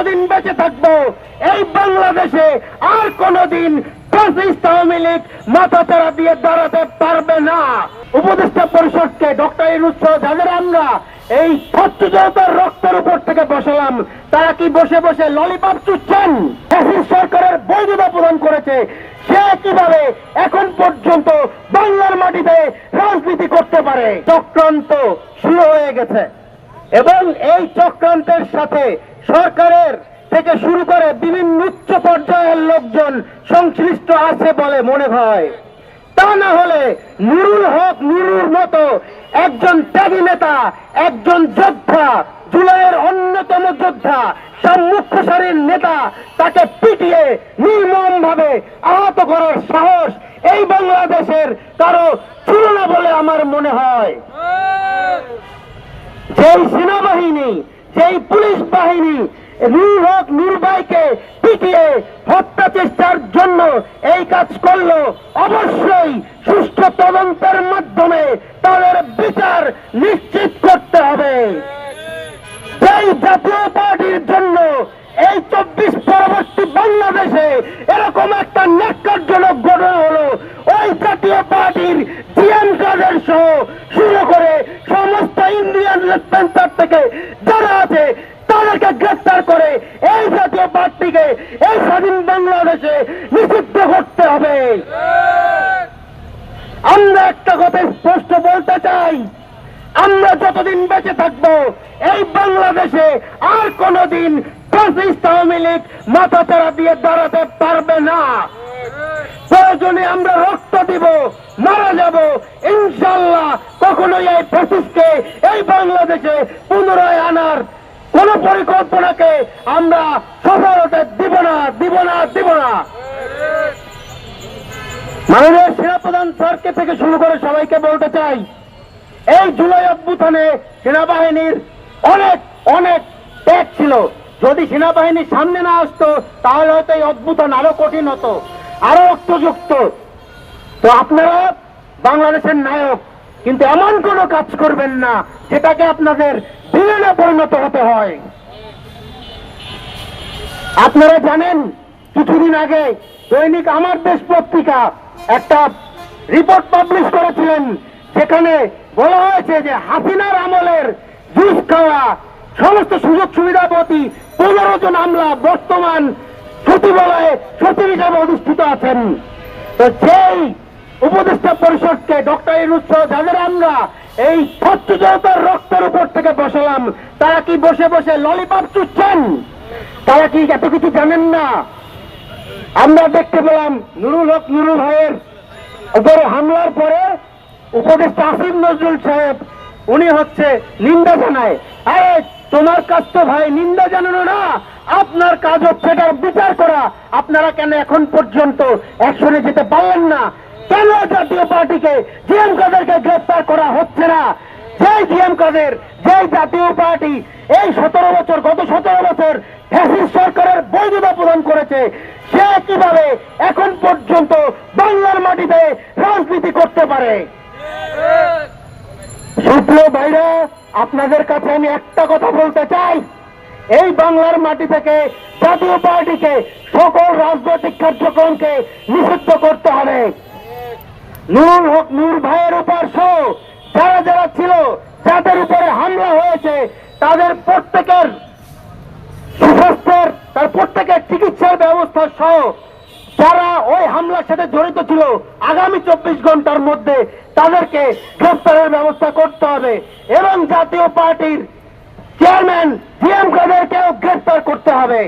যতদিন বেঁচে থাকব, এই বাংলাদেশে আর কোনদিন আওয়ামী লীগ মাথা চারা দিয়ে দাঁড়াতে পারবে না। উপদেষ্টা পরিষদকে ডক্টর যাদের আমরা এই জনতার রক্তের উপর থেকে বসালাম, তারা কি বসে বসে চুচ্ছেন? সরকারের বৈধতা প্রদান করেছে। সে কীভাবে এখন পর্যন্ত বাংলার মাটিতে রাজনীতি করতে পারে? চক্রান্ত শুরু হয়ে গেছে। এবং এই চক্রান্তের সাথে সরকারের থেকে শুরু করে বিভিন্ন উচ্চ পর্যায়ের লোকজন সংশ্লিষ্ট আছে বলে মনে হয়। তা না হলে নুরুল হক নুরুর মতো একজন ত্যাগী নেতা একজন যোদ্ধা জুলাইয়ের অন্যতম যোদ্ধা সম্মুখ সারির নেতা তাকে পিটিয়ে নির্মম ভাবে আহত করার সাহস এই বাংলাদেশের কারও ছিল না বলে আমার মনে হয়। যেই সেনাবাহিনী যেই পুলিশ বাহিনী নূর হক পিটিয়ে হত্যা চেষ্টার জন্য এই কাজ করল। অবশ্যই সুষ্ঠু তদন্তের মাধ্যমে তাদের বিচার নিশ্চিত করতে হবে। সেই জাতীয় পার্টির জন্য এই চব্বিশ পরবর্তী বাংলাদেশে এরকম একটা ন্যাক্কারজনক ঘটনা হলো ওই জাতীয় পার্টির জিএম কাদের সহ শুরু করে সমস্ত ইন্ডিয়ান লেফটেন্সার থেকে যারা আছে, তাদেরকে গ্রেফতার করে এই জাতীয় পার্টিকে, এই স্বাধীন বাংলাদেশে নিষিদ্ধ করতে হবে। আমরা একটা কথা স্পষ্ট বলতে চাই, আমরা যতদিন বেঁচে থাকব, এই বাংলাদেশে আর কোনদিন ফ্যাসিস্ট আওয়ামী লীগ মাথা তারা দিয়ে দাঁড়াতে পারবে না। প্রয়োজনে আমরা রক্ত দিব, মারা যাব। ইনশাল্লাহ কখনোই এই ফ্যাসিস্টকে এই বাংলাদেশে পুনরায় আনার কোন পরিকল্পনাকে আমরা সফল হতে দিব না দিব না দিব না। মাননীয় সেনাপ্রধান স্যারকে থেকে শুরু করে সবাইকে বলতে চাই, এই জুলাই অভ্যুত্থানে সেনাবাহিনীর অনেক অনেক ত্যাগ ছিল। যদি সেনাবাহিনী সামনে না আসতো, তাহলে হয়তো এই অভ্যুত্থান আরও কঠিন হতো। আরও রক্তযুক্ত তো আপনারা বাংলাদেশের নায়ক, কিন্তু এমন কোনো কাজ করবেন না যেটাকে আপনাদের বিলেনে পরিণত হতে হয়। আপনারা জানেন, কিছুদিন আগে দৈনিক আমার দেশ পত্রিকা একটা রিপোর্ট পাবলিশ করেছিলেন, যেখানে বলা হয়েছে যে হাসিনার আমলের জুস খাওয়া, সমস্ত সুযোগ সুবিধাবতী পনেরো জন আমলা বর্তমান সচিবালয়ে সচিব হিসাবে অধিষ্ঠিত আছেন। তো যেই উপদেষ্টা পরিষদকে ডক্টর ইনুস যাদের আমরা এই ছাত্র জনতার রক্তের উপর থেকে বসালাম, তারা কি বসে বসে ললিপপ চুচ্ছেন তারা কি এত কিছু জানেন না? আমরা দেখতে পেলাম নুরুল হক নুরুল ভাইয়ের উপরে হামলার পরে উপদেষ্টা আসিফ নজরুল সাহেব, উনি হচ্ছে নিন্দা জানায়। আরে তোমার কাজ তো ভাই নিন্দা জানানো না, আপনার কাজ হচ্ছে বিচার করা। আপনারা কেন এখন পর্যন্ত অ্যাকশনে যেতে পারলেন না? কেন জাতীয় পার্টিকে জিএম কাদেরকে গ্রেফতার করা হচ্ছে না? যেই জিএম কাদের, যেই জাতীয় পার্টি, এই সতেরো বছর, গত সতেরো বছর ফ্যাসিস্ট সরকারের বৈধতা প্রদান করেছে, সে কীভাবে এখন পর্যন্ত বাংলার মাটিতে রাজনীতি করতে পারে? সুপ্রিয় ভাইরা, আপনাদের কাছে আমি একটা কথা বলতে চাই। এই বাংলার মাটি থেকে জাতীয় পার্টিকে সকল রাজনৈতিক কার্যক্রমকে নিষিদ্ধ করতে হবে। নুরুল হক, নূর ভাইয়ের উপর সহ যারা যারা ছিল, যাদের উপরে হামলা হয়েছে, তাদের প্রত্যেকের সুস্বাস্থ্যের, তার প্রত্যেকের চিকিৎসার ব্যবস্থা সহ যারা ওই হামলার সাথে জড়িত ছিল। আগামী চব্বিশ ঘণ্টার মধ্যে তাদেরকে গ্রেফতারের ব্যবস্থা করতে হবে এবং জাতীয় পার্টির চেয়ারম্যান জিএম কাদেরকেও গ্রেফতার করতে হবে।